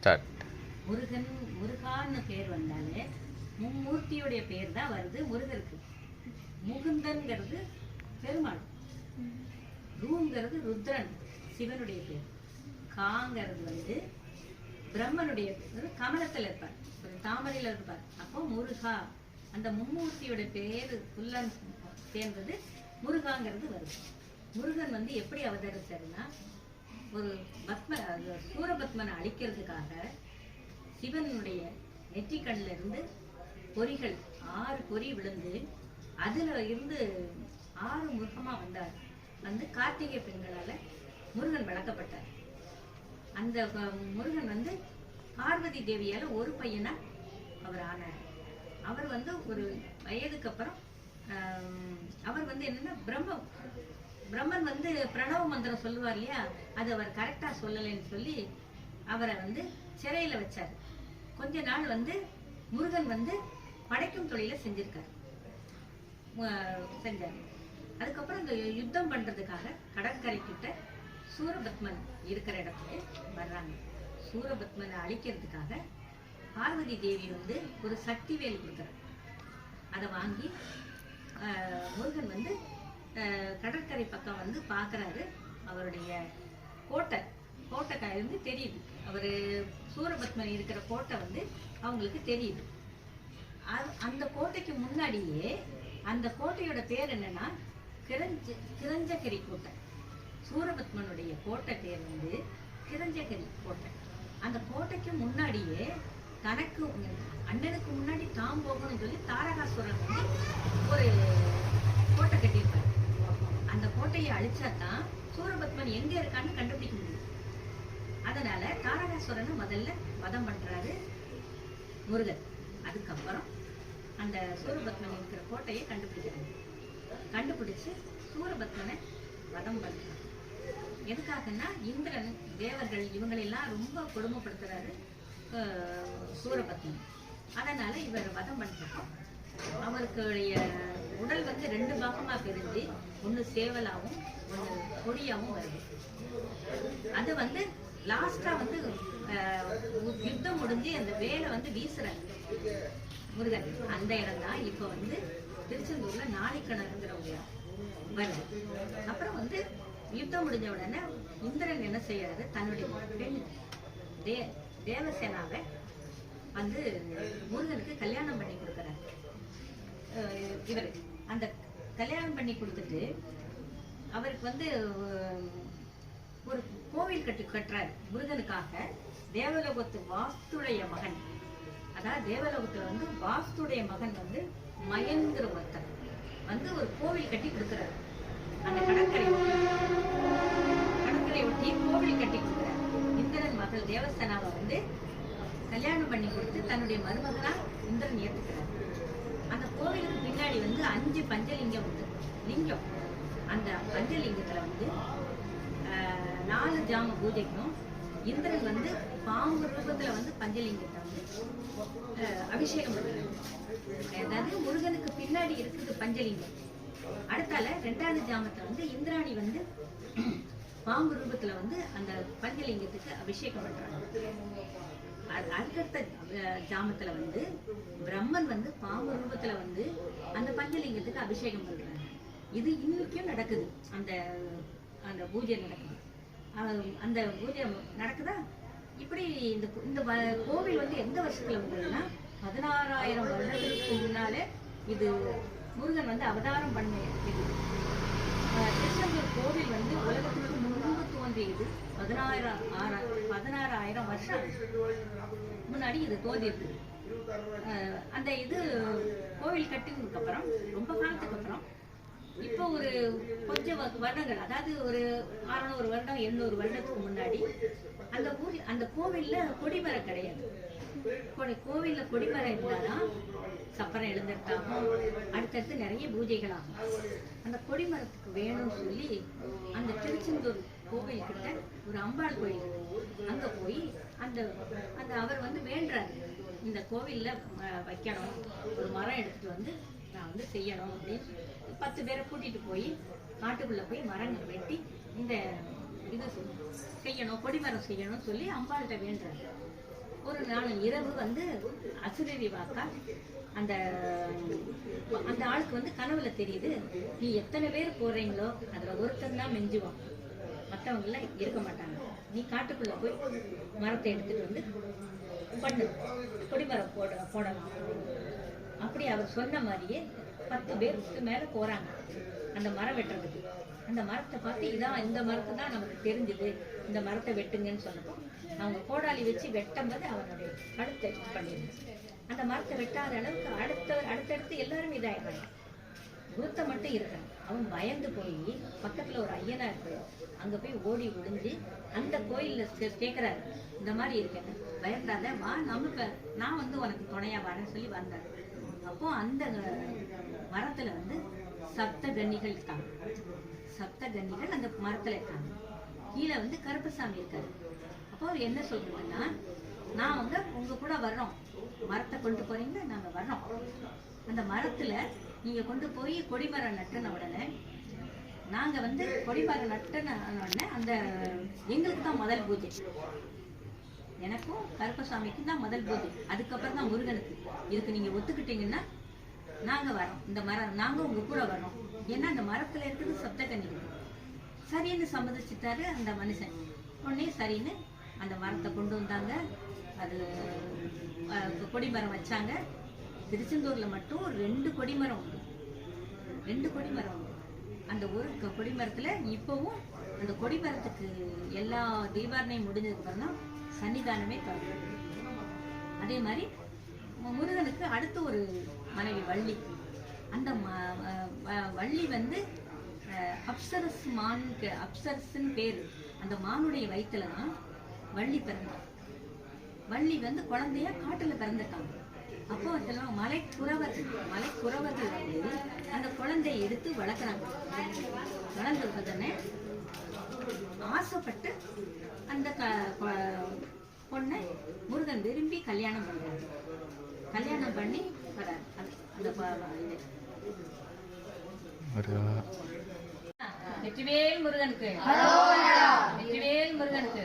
Start Murugan முருகான்னு பேர் வந்தாலே மும்மூர்த்தியுடைய பேர் தான் வருது முருகருக்கு. முகுந்தன்கிறது பெருமாள். ரூங்கிறது ருத்ரன் சிவனுடைய பேர். காங்கிறது வந்து பிரம்மனுடைய பேர் கமலத்தில் இருப்பார். ஒரு தாமரையில் இருப்பார். அப்போ முருகா. அந்த மும்மூர்த்தியோட பேர் ஃபுல்லாக சேர்ந்தது முருகாங்கிறது வருது. முருகன் வந்து எப்படி அவதரிச்சாருன்னா ஒரு பத்ம சூரபத்மனை அழிக்கிறதுக்காக சிவனுடைய நெற்றிக்கண்ணில் இருந்து பொறிகள் ஆறு பொறி விழுந்து அதில் இருந்து ஆறு முருகமாக வந்தார். வந்து கார்த்திகை பெண்களால் முருகன் வளர்க்கப்பட்டார். அந்த முருகன் வந்து பார்வதி தேவியால் ஒரு பையனாக அவர் ஆனார். அவர் வந்து ஒரு வயதுக்கு அப்புறம் அவர் வந்து என்னென்னா பிரம்ம பிரம்மன் வந்து பிரணவ மந்திரம் சொல்லுவார் இல்லையா? அது அவர் கரெக்டாக சொல்லலைன்னு சொல்லி அவரை வந்து சிறையில் வச்சார். கொஞ்ச நாள் வந்து முருகன் வந்து படைக்கும் தொழிலை செஞ்சிருக்கார். செஞ்சார். அதுக்கப்புறம் இந்த யுத்தம் பண்ணுறதுக்காக கடற்கரை கிட்ட சூரபத்மன் இருக்கிற இடத்துக்கு வர்றாங்க. சூரபத்மனை அழிக்கிறதுக்காக பார்வதி தேவி வந்து ஒரு சக்தி வேல் கொடுக்குறார் அதை வாங்கி முருகன் வந்து கடற்கரை பக்கம் வந்து பார்க்கறாரு அவருடைய கோட்டை. கோட்டை இருந்து தெரியுது. அவர் சூரபத்மன் இருக்கிற கோட்டை வந்து அவங்களுக்கு தெரியுது. அது- அந்த கோட்டைக்கு முன்னாடியே அந்த கோட்டையோட பேர் என்னன்னா கிரஞ்ச கிரஞ்சகிரி கோட்டை. சூரபத்மனுடைய கோட்டை பேர் வந்து கிரஞ்சகிரி கோட்டை. அந்த கோட்டைக்கு முன்னாடியே தனக்கு அண்ணனுக்கு முன்னாடி தாம் போகணும்னு சொல்லி தாரகாசுரன் வந்து ஒரு அந்த அழிச்சாதான் சூரபத்மன் எங்க இருக்கான்னு கண்டுபிடிக்க முடியும். அதனால தாரகாசுரனை முதல்ல வதம் பண்றாரு முருகன் அதுக்கப்புறம் அந்த சூரபத்மன் இருக்கிற கோட்டையை கண்டுபிடிக்கிறாங்க கண்டுபிடிச்சு சூரபத்மனை வதம் பண்றாங்க எதுக்காகன்னா இந்திரன் தேவர்கள் இவங்களெல்லாம் ரொம்ப கொடுமைப்படுத்துறாரு சூரபத்மன். அதனால இவர் வதம் பண்றப்போ அவருக்குடைய உடல் வந்து ரெண்டு பாகமா பிரிஞ்சு ஒண்ணு சேவலாவும் ஒண்ணு கொடியாவும் வருது. அது வந்து லாஸ்டா வந்து யுத்தம் முடிஞ்சு அந்த வேலை வந்து வீசுறாரு முருகன். அந்த இடம் தான் இப்போ வந்து திருச்செந்தூர்ல நாளைக்கிணறுங்கிற ஒரு இடம் வருது. அப்புறம் வந்து யுத்தம் முடிஞ்ச உடனே இந்திரன் என்ன செய்யறாரு? தன்னுடைய பெண் தே தேவசேனாவை வந்து முருகனுக்கு கல்யாணம் பண்ணி இவர் அந்த கல்யாணம் பண்ணி கொடுத்துட்டு அவருக்கு வந்து ஒரு கோவில் கட்டு கட்டுறாரு முருகனுக்காக. தேவலோகத்து வாஸ்துடைய மகன். அதாவது தேவலோகத்துல வந்து வாஸ்துடைய மகன் வந்து மயன்கிற ஒருத்தர். வந்து ஒரு கோவில் கட்டி கொடுக்குறாரு. அந்த கடற்கரை கடற்கரை ஒட்டி கோவில் கட்டி கொடுக்குறாரு. இந்திரன் மகள் தேவசேனாவை வந்து கல்யாணம் பண்ணி கொடுத்து தன்னுடைய மருமகனா இந்திரன் ஏற்றுக்கிறார் அந்த கோவிலுக்கு பின்னாடி வந்து அஞ்சு பஞ்சலிங்கம் உண்டு. லிங்கம். அந்த பஞ்சலிங்கத்துல வந்து நாலு ஜாம பூஜைக்கும் இந்திரன் வந்து பாம்பு ரூபத்துல வந்து பஞ்சலிங்கத்தை வந்து அபிஷேகம் அதாவது முருகனுக்கு பின்னாடி இருக்குது பஞ்சலிங்கம். அடுத்தால ரெண்டாவது ஜாமத்தில் வந்து இந்திராணி வந்து பாம்பு ரூபத்துல வந்து அந்த பஞ்சலிங்கத்துக்கு அபிஷேகம் பண்றாங்க. அதுக்கடுத்த ஜாமத்தில் வந்து பிரம்மன் வந்து பாம்பு ரூபத்தில் வந்து அந்த பஞ்சலிங்கத்துக்கு அபிஷேகம் பண்ணுறாங்க இது இன்னைக்கும் நடக்குது. அந்த அந்த பூஜை நடக்குது. அந்த பூஜை நடக்குதா? இப்படி இந்த இந்த வ- கோவில் வந்து எந்த வருஷத்துல வந்ததுன்னா பதினாறாயிரம் வருடங்களுக்கு முன்னாலே இது முருகன் வந்து அவதாரம் பண்ண இது திருச்செந்தூர் கோவில் வந்து உலகத்துக்கு முன்பு பதினாயிரம் ஆறா- பதினாறாயிரம் வருஷம் முன்னாடி இது தோதி இருக்கு அந்த இது கோவில் கட்டினதுக்கு அப்புறம் ரொம்ப காலத்துக்கு அப்புறம் இப்போ ஒரு கொஞ்சம் வருடங்கள் அதாவது ஒரு அறநூறு வருடம் எண்ணூறு வருடத்துக்கு முன்னாடி அந்த ஊர் அந்த கோவில்ல கொடிமரம் கிடையாது. கோவில்ல கொடிமரம் இருந்தாதான் சப்பரம் எழுந்திருக்காகும் அடுத்தடுத்து நிறைய பூஜைகள் ஆகும். அந்த கொடிமரத்துக்கு வேணும்னு சொல்லி அந்த திருச்செந்தூர் கோவில் கிட்ட ஒரு அம்பாள் கோயில் அங்கே அங்க போய் அந்த அந்த அவர் வந்து வேண்டாரு இந்த கோவில்ல வைக்கணும். ஒரு மரம் எடுத்துட்டு வந்து நான் வந்து செய்யணும் அப்படின்னு. பத்து பேரை கூட்டிட்டு போய் காட்டுக்குள்ள போய் மரங்கள் வெட்டி இந்த இது செய்யணும் கொடிமரம் செய்யணும்னு சொல்லி அம்பாள்கிட்ட வேண்டுறாரு. ஒரு நாள் இரவு வந்து அசுரவி வாக்கா அந்த அந்த ஆளுக்கு வந்து கனவுல தெரியுது நீ எத்தனை பேர் போறீங்களோ அதுல ஒருத்தன் தான் மெஞ்சுவான். மற்றவங்களாம் இருக்க மாட்டாங்க. நீ காட்டுக்குள்ளே போய் மரத்தை எடுத்துகிட்டு வந்து பண்ணு. கொடிமரம் போட போடலாம். அப்படி அவர் சொன்ன மாதிரியே பத்து பேருக்கு மேலே போகிறாங்க அந்த மரம் வெட்டுறதுக்கு. அந்த மரத்தை பார்த்து இதான் இந்த மரத்தை தான் நமக்கு தெரிஞ்சுது. இந்த மரத்தை வெட்டுங்கன்னு சொன்னப்போ அவங்க கோடாலி வச்சு வெட்டும்போது அவனுடைய கழுத்தை பண்ணிடுச்சு. அந்த மரத்தை வெட்டாத அளவுக்கு அடுத்த அடுத்தடுத்து எல்லாரும் இதாயிடுறாங்க. குருத்தை மட்டும் இருக்கிறாங்க அவன் பயந்து போய் பக்கத்துல ஒரு ஐயனா இருக்கு. அங்க போய் ஓடி ஒளிஞ்சு அந்த கோயில்ல கே- கேக்குறாரு. இந்த மாதிரி இருக்கேன். பயப்படாத வா நமக்கு நான் வந்து உனக்கு துணையா வரேன்னு சொல்லி வந்தாரு. அப்போ அந்த மரத்தில் மரத்துல வந்து சப்த கன்னிகள் இருக்காங்க. சப்த கன்னிகள் அந்த மரத்துல இருக்காங்க. கீழே வந்து கருப்பசாமி இருக்காரு. அப்போ அவர் என்ன சொல்றாங்கன்னா நான் வந்து உங்க கூட வர்றோம். மரத்தை கொண்டு போறீங்க நாங்க வர்றோம். அந்த மரத்துல நீங்க கொண்டு போய் கொடிமரம் நட்டுன உடனே நாங்க வந்து கொடிமரம் நட்டுன உடனே அந்த எங்களுக்கு தான் முதல் பூஜை. எனக்கும் கருப்பசாமிக்கும் தான் முதல் பூஜை. அதுக்கப்புறம் தான் முருகனுக்கு. இதுக்கு நீங்க ஒத்துக்கிட்டீங்கன்னா நாங்க வரோம். இந்த மரம் நாங்க உங்க கூட வரோம். ஏன்னா அந்த மரத்துல இருக்குது சப்தகன்னி. சரின்னு சம்மதிச்சுட்டாரு அந்த மனுஷன். உடனே சரின்னு அந்த மரத்தை கொண்டு வந்தாங்க. அது கொடிமரம் வச்சாங்க. திருச்செந்தூர்ல மட்டும் ரெண்டு கொடிமரம் உண்டு. ரெண்டு கொடிமரம் உண்டு அந்த ஒரு கொடிமரத்தில் கொடிமரத்துல இப்பவும் அந்த கொடிமரத்துக்கு எல்லா தீபாரணையும் முடிஞ்சதுக்கு அப்புறம் தான் சன்னிதானமே திறக்கும் அதே மாதிரி முருகனுக்கு அடுத்த ஒரு மனைவி வள்ளி. அந்த ம- வ- வள்ளி வந்து அப்சரஸ் மான் அப்சரஸ்ன்னு பேர். அந்த மானுடைய வயிற்றுல தான் வள்ளி பிறந்தார் வள்ளி வந்து குழந்தைய காட்டுல பிறந்திருக்காங்க. அப்போ அதெல்லாம் மலை குறவர்கள் மலை குறவர்கள் வந்து அந்த குழந்தையை எடுத்து வளர்க்குறாங்க. வளர்ந்த உடனே ஆசைப்பட்டு அந்த பொண்ணை முருகன் விரும்பி கல்யாணம் பண்றாரு. கல்யாணம் பண்ணி வராரு அந்த வெற்றிவேல் முருகனுக்கு. வெற்றிவேல் முருகனுக்கு.